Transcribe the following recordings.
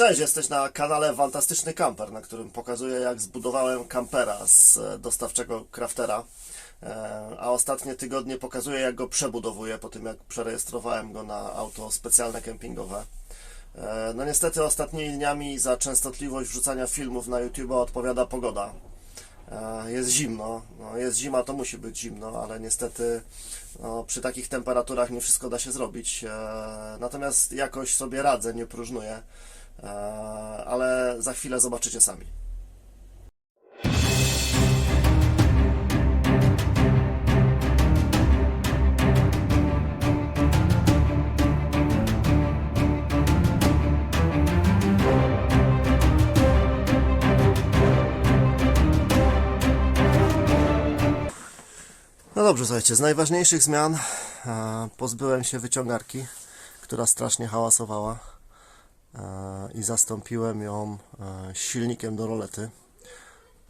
Cześć, jesteś na kanale Fantastyczny Camper, na którym pokazuję jak zbudowałem kampera z e, dostawczego Craftera. E, A ostatnie tygodnie pokazuję jak go przebudowuję po tym jak przerejestrowałem go na auto specjalne kempingowe. E, No niestety ostatnimi dniami za częstotliwość wrzucania filmów na YouTube odpowiada pogoda. Jest zimno, no, jest zima, to musi być zimno, ale niestety no, przy takich temperaturach nie wszystko da się zrobić. Natomiast jakoś sobie radzę, nie próżnuję, ale za chwilę zobaczycie sami. No dobrze, słuchajcie, z najważniejszych zmian e, pozbyłem się wyciągarki, która strasznie hałasowała e, i zastąpiłem ją e, silnikiem do rolety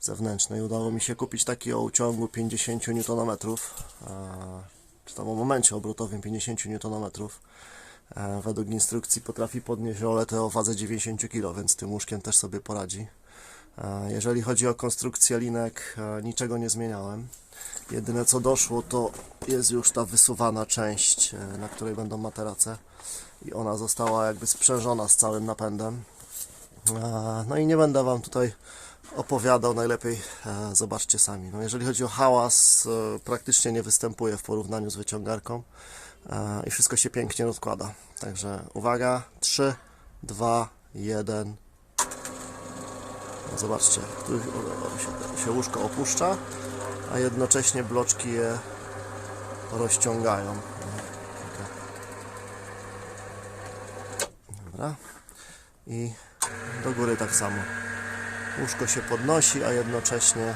zewnętrznej. Udało mi się kupić taki o uciągu 50 Nm, e, czy tam o momencie obrotowym 50 Nm. E, według instrukcji potrafi podnieść roletę o wadze 90 kg, więc tym łóżkiem też sobie poradzi. E, Jeżeli chodzi o konstrukcję linek, e, niczego nie zmieniałem. Jedyne co doszło to jest już ta wysuwana część, e, na której będą materace i ona została jakby sprzężona z całym napędem. E, No i nie będę Wam tutaj opowiadał, najlepiej e, zobaczcie sami. No jeżeli chodzi o hałas, e, praktycznie nie występuje w porównaniu z wyciągarką i wszystko się pięknie rozkłada. Także uwaga, 3, 2, 1. No zobaczcie, tu się, się łóżko opuszcza, a jednocześnie bloczki je rozciągają. Dobra. I do góry tak samo. Łóżko się podnosi, a jednocześnie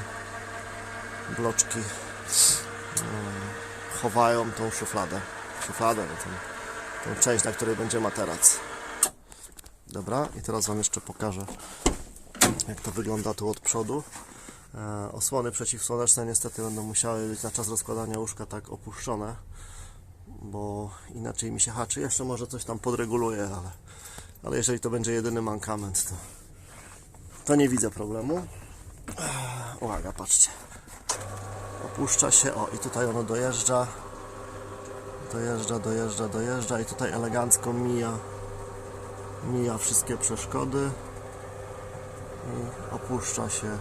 bloczki mm, chowają tą szufladę. Szufladę, tą, tą część, na której będzie materac. Dobra, i teraz Wam jeszcze pokażę, jak to wygląda tu od przodu. E, Osłony przeciwsłoneczne niestety będą musiały być na czas rozkładania łóżka tak opuszczone, bo inaczej mi się haczy. Jeszcze może coś tam podreguluję, ale, ale jeżeli to będzie jedyny mankament, to, to nie widzę problemu. Uwaga, patrzcie. Opuszcza się, o i tutaj ono dojeżdża. Dojeżdża, dojeżdża, dojeżdża i tutaj elegancko mija, mija wszystkie przeszkody i opuszcza się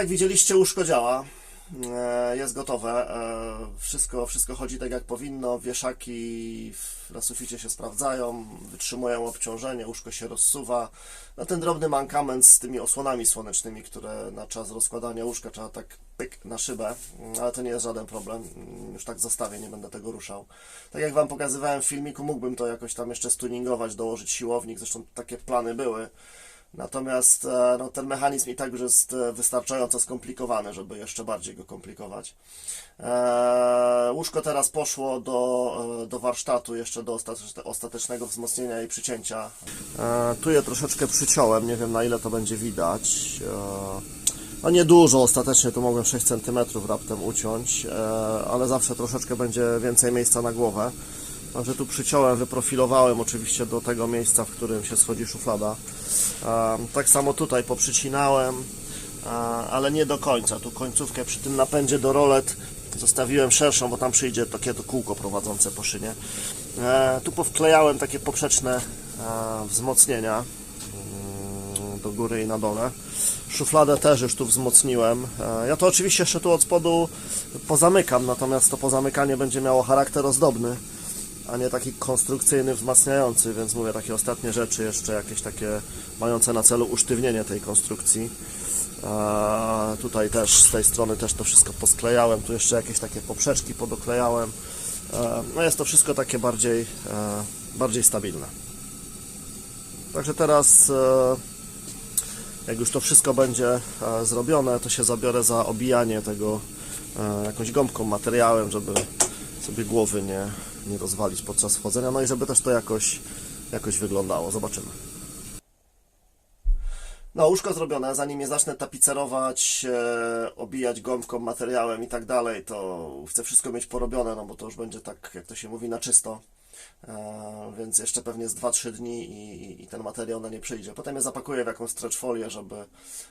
jak widzieliście łóżko działa, e, jest gotowe, e, wszystko, wszystko chodzi tak jak powinno, wieszaki na suficie się sprawdzają, wytrzymują obciążenie, łóżko się rozsuwa. No ten drobny mankament z tymi osłonami słonecznymi, które na czas rozkładania łóżka trzeba tak pyk na szybę, mm, ale to nie jest żaden problem, Mm, już tak zostawię, nie będę tego ruszał. Tak jak Wam pokazywałem w filmiku, mógłbym to jakoś tam jeszcze stuningować, dołożyć siłownik, zresztą takie plany były. Natomiast e, no, ten mechanizm i tak już jest e, wystarczająco skomplikowany, żeby jeszcze bardziej go komplikować. E, łóżko teraz poszło do, do warsztatu, jeszcze do ostateczne- ostatecznego wzmocnienia i przycięcia. Tu je troszeczkę przyciąłem, nie wiem na ile to będzie widać. No niedużo, ostatecznie tu mogłem 6 cm raptem uciąć, ale zawsze troszeczkę będzie więcej miejsca na głowę. Także tu przyciąłem, wyprofilowałem oczywiście do tego miejsca, w którym się schodzi szuflada. Tak samo tutaj poprzycinałem, ale nie do końca. Tu końcówkę przy tym napędzie do rolet zostawiłem szerszą, bo tam przyjdzie takie to kółko prowadzące po szynie. E, Tu powklejałem takie poprzeczne e, wzmocnienia mm, do góry i na dole. Szufladę też już tu wzmocniłem. E, Ja to oczywiście jeszcze tu od spodu pozamykam, natomiast to pozamykanie będzie miało charakter ozdobny. A nie taki konstrukcyjny, wzmacniający, więc mówię, takie ostatnie rzeczy jeszcze jakieś takie mające na celu usztywnienie tej konstrukcji. A tutaj też z tej strony też to wszystko posklejałem, tu jeszcze jakieś takie poprzeczki podoklejałem. E, No jest to wszystko takie bardziej, e, bardziej stabilne. Także teraz e, jak już to wszystko będzie e, zrobione, to się zabiorę za obijanie tego e, jakąś gąbką, materiałem, żeby sobie głowy nie, nie rozwalić podczas wchodzenia, no i żeby też to jakoś, jakoś wyglądało. Zobaczymy. No, łóżko zrobione, zanim je zacznę tapicerować, e, obijać gąbką, materiałem i tak dalej, to chcę wszystko mieć porobione, no bo to już będzie tak, jak to się mówi, na czysto. E, więc jeszcze pewnie z 2-3 dni i, i- ten materiał na nie przyjdzie. Potem je zapakuję w jakąś stretch folię, żeby,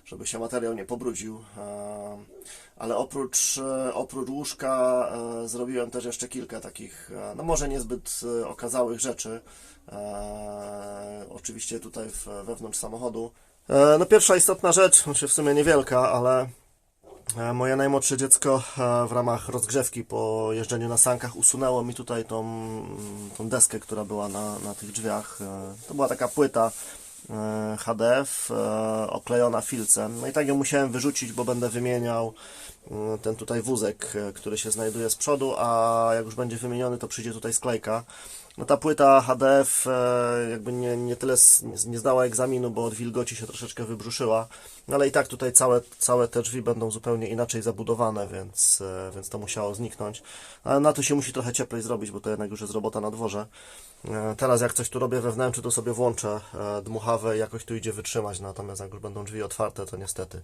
żeby się materiał nie pobrudził. E, ale oprócz, e, oprócz łóżka zrobiłem też jeszcze kilka takich, no może niezbyt okazałych rzeczy. Oczywiście tutaj wewnątrz samochodu. No pierwsza istotna rzecz, znaczy w sumie niewielka, ale Moje najmłodsze dziecko w ramach rozgrzewki po jeżdżeniu na sankach usunęło mi tutaj tą, tą deskę, która była na, na tych drzwiach. E, To była taka płyta e, HDF e, oklejona filcem. No i tak ją musiałem wyrzucić, bo będę wymieniał ten tutaj wózek, który się znajduje z przodu, a jak już będzie wymieniony, to przyjdzie tutaj sklejka. No ta płyta HDF e, jakby nie, nie tyle nie, zdała egzaminu, bo od wilgoci się troszeczkę wybrzuszyła, no ale i tak tutaj całe, całe te drzwi będą zupełnie inaczej zabudowane, więc, e, więc to musiało zniknąć. Ale na to się musi trochę cieplej zrobić, bo to jednak już jest robota na dworze. E, Teraz jak coś tu robię wewnętrznie, to sobie włączę dmuchawę i jakoś tu idzie wytrzymać, natomiast jak już będą drzwi otwarte, to niestety.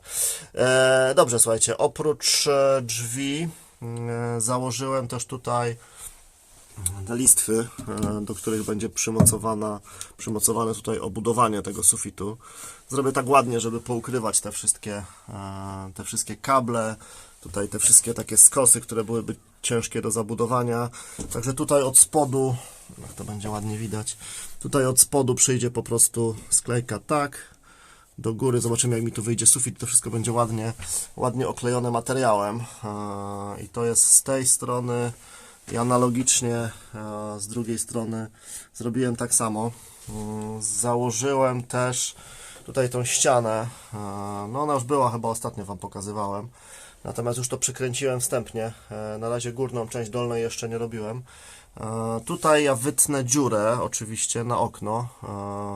Dobrze, słuchajcie, oprócz drzwi mm, założyłem też tutaj te listwy, e, do których będzie przymocowana, przymocowane tutaj obudowanie tego sufitu. Zrobię tak ładnie, żeby poukrywać te wszystkie, e, te wszystkie kable, tutaj te wszystkie takie skosy, które byłyby ciężkie do zabudowania. Także tutaj od spodu, jak to będzie ładnie widać, tutaj od spodu przyjdzie po prostu sklejka tak, do góry, zobaczymy jak mi tu wyjdzie sufit, to wszystko będzie ładnie, ładnie oklejone materiałem E, i to jest z tej strony i analogicznie e, z drugiej strony zrobiłem tak samo. Mm, Założyłem też tutaj tą ścianę. e, No ona już była, chyba ostatnio Wam pokazywałem. Natomiast już to przykręciłem wstępnie. E, Na razie górną część dolnej jeszcze nie robiłem. Tutaj ja wytnę dziurę oczywiście na okno,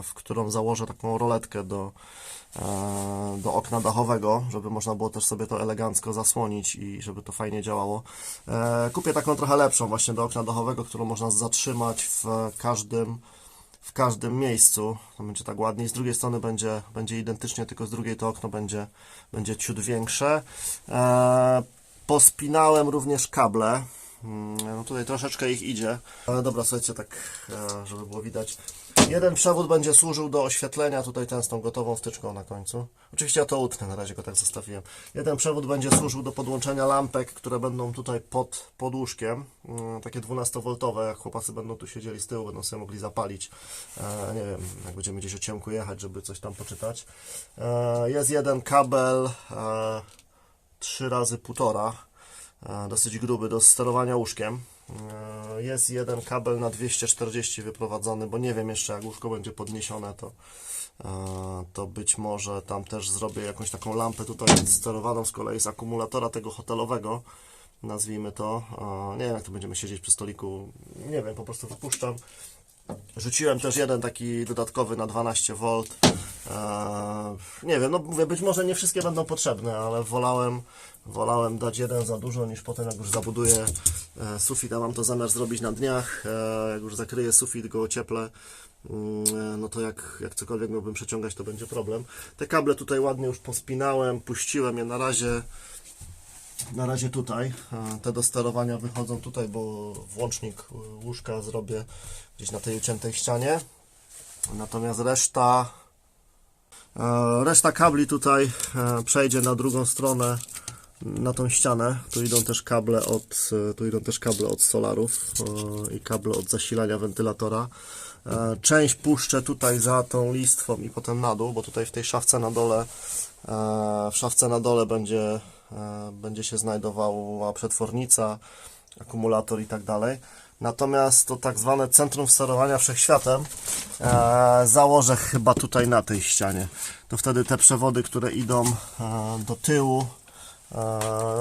w którą założę taką roletkę do, do okna dachowego, żeby można było też sobie to elegancko zasłonić i żeby to fajnie działało. E, Kupię taką trochę lepszą właśnie do okna dachowego, którą można zatrzymać w każdym w każdym miejscu. To będzie tak ładniej. Z drugiej strony będzie, będzie identycznie, tylko z drugiej to okno będzie, będzie ciut większe. E, pospinałem również kable. Mm, No tutaj troszeczkę ich idzie. Ale dobra, słuchajcie, tak, e, żeby było widać. Jeden przewód będzie służył do oświetlenia, tutaj ten z tą gotową wtyczką na końcu. Oczywiście ja to utnę, na razie go tak zostawiłem. Jeden przewód będzie służył do podłączenia lampek, które będą tutaj pod, pod łóżkiem. Mm, Takie 12V, jak chłopacy będą tu siedzieli z tyłu, będą sobie mogli zapalić. E, nie wiem, jak będziemy gdzieś o ciemku jechać, żeby coś tam poczytać. E, jest jeden kabel e, 3 razy 1,5 e, dosyć gruby do sterowania łóżkiem. E, Jest jeden kabel na 240 wyprowadzony, bo nie wiem jeszcze jak łóżko będzie podniesione, to, e, to być może tam też zrobię jakąś taką lampę tutaj sterowaną z kolei z akumulatora tego hotelowego, nazwijmy to. E, Nie wiem jak to będziemy siedzieć przy stoliku, nie wiem, po prostu wypuszczam. Rzuciłem też jeden taki dodatkowy na 12V. Eee, nie wiem, no mówię, być może nie wszystkie będą potrzebne, ale wolałem, wolałem dać jeden za dużo, niż potem jak już zabuduję e, sufit, a mam to zamiar zrobić na dniach, e, jak już zakryję sufit, go ocieplę, mm, no to jak, jak cokolwiek miałbym przeciągać, to będzie problem. Te kable tutaj ładnie już pospinałem, puściłem je na razie na razie tutaj. Te do sterowania wychodzą tutaj, bo włącznik łóżka zrobię gdzieś na tej uciętej ścianie. Natomiast reszta e, reszta kabli tutaj e, przejdzie na drugą stronę na tą ścianę. Tu idą też kable od e, tu idą też kable od solarów i kable od zasilania wentylatora. Część puszczę tutaj za tą listwą i potem na dół, bo tutaj w tej szafce na dole w szafce na dole będzie będzie się znajdowała przetwornica, akumulator i tak dalej. Natomiast to tak zwane centrum sterowania wszechświatem e, założę chyba tutaj na tej ścianie. To wtedy te przewody, które idą e, do tyłu, e,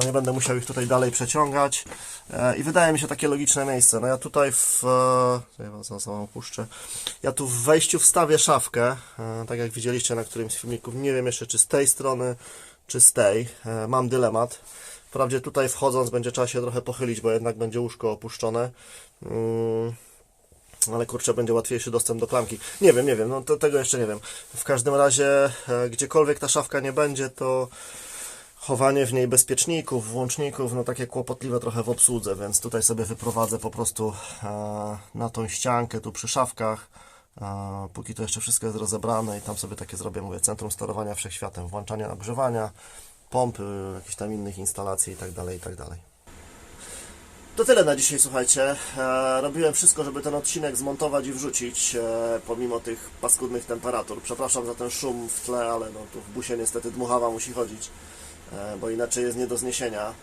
no nie będę musiał ich tutaj dalej przeciągać. E, I wydaje mi się takie logiczne miejsce. No ja tutaj w. E, zaraz wam opuszczę. Ja tu w wejściu wstawię szafkę, e, tak jak widzieliście na którymś z filmików. Nie wiem jeszcze czy z tej strony, czy. E, mam dylemat. Wprawdzie tutaj wchodząc będzie trzeba się trochę pochylić, bo jednak będzie łóżko opuszczone. Mm, ale kurczę, będzie łatwiejszy dostęp do klamki. Nie wiem, nie wiem, no to, tego jeszcze nie wiem. W każdym razie, e, gdziekolwiek ta szafka nie będzie, to chowanie w niej bezpieczników, włączników, no takie kłopotliwe trochę w obsłudze, więc tutaj sobie wyprowadzę po prostu e, na tą ściankę tu przy szafkach. Póki to jeszcze wszystko jest rozebrane i tam sobie takie zrobię, mówię, centrum sterowania wszechświatem, włączania nagrzewania, pompy, jakichś tam innych instalacji i tak dalej, i tak dalej. To tyle na dzisiaj, słuchajcie. E, robiłem wszystko, żeby ten odcinek zmontować i wrzucić, e, pomimo tych paskudnych temperatur. Przepraszam za ten szum w tle, ale no, tu w busie niestety dmuchawa musi chodzić, e, bo inaczej jest nie do zniesienia.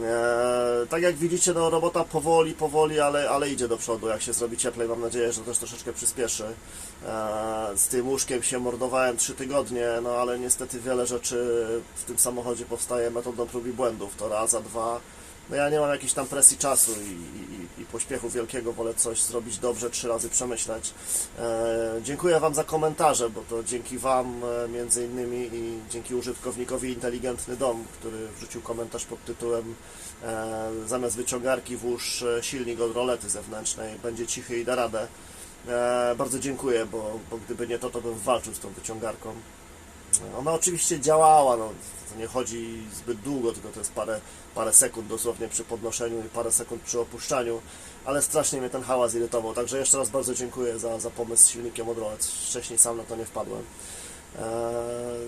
E, tak jak widzicie, no, robota powoli, powoli, ale, ale idzie do przodu. Jak się zrobi cieplej, mam nadzieję, że też troszeczkę przyspieszy. E, z tym łóżkiem się mordowałem 3 tygodnie, no ale niestety wiele rzeczy w tym samochodzie powstaje metodą prób i błędów. To raz, a dwa. No ja nie mam jakiejś tam presji czasu i, i, i pośpiechu wielkiego, wolę coś zrobić dobrze, trzy razy przemyśleć. E, dziękuję Wam za komentarze, bo to dzięki Wam e, między innymi i dzięki użytkownikowi Inteligentny Dom, który wrzucił komentarz pod tytułem e, zamiast wyciągarki włóż e, silnik od rolety zewnętrznej, będzie cichy i da radę. E, bardzo dziękuję, bo, bo gdyby nie to, to bym walczył z tą wyciągarką. Ona oczywiście działała, no, to nie chodzi zbyt długo, tylko to jest parę, parę sekund dosłownie przy podnoszeniu i parę sekund przy opuszczaniu, ale strasznie mnie ten hałas irytował, także jeszcze raz bardzo dziękuję za, za pomysł z silnikiem od Rolec. Wcześniej sam na to nie wpadłem. Eee,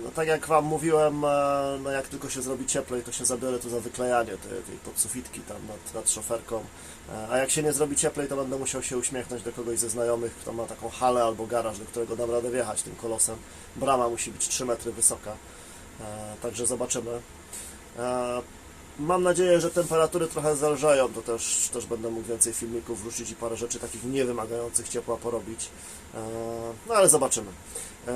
no tak jak Wam mówiłem, e, no jak tylko się zrobi cieplej, to się zabiorę tu za wyklejanie tej, tej podsufitki tam nad, nad szoferką. E, A jak się nie zrobi cieplej, to będę musiał się uśmiechnąć do kogoś ze znajomych, kto ma taką halę albo garaż, do którego dam radę wjechać tym kolosem. Brama musi być 3 metry wysoka, E, także zobaczymy. Mam nadzieję, że temperatury trochę zależają, to też, też będę mógł więcej filmików wrzucić i parę rzeczy takich niewymagających ciepła porobić. E, No ale zobaczymy. E,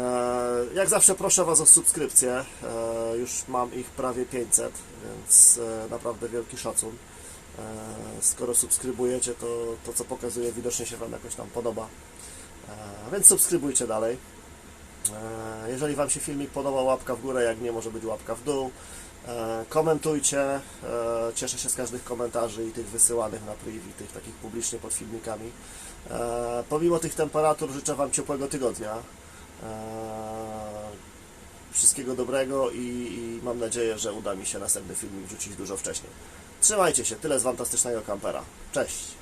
Jak zawsze proszę Was o subskrypcję. E, Już mam ich prawie 500, więc naprawdę wielki szacun. Skoro subskrybujecie, to to co pokazuję widocznie się Wam jakoś tam podoba. Więc subskrybujcie dalej. Jeżeli Wam się filmik podobał, łapka w górę, jak nie, może być łapka w dół. E, Komentujcie, e, cieszę się z każdych komentarzy i tych wysyłanych na priv, i tych takich publicznie pod filmikami. E, Pomimo tych temperatur życzę Wam ciepłego tygodnia. Wszystkiego dobrego i, i mam nadzieję, że uda mi się następny filmik wrzucić dużo wcześniej. Trzymajcie się, tyle z fantastycznego kampera. Cześć!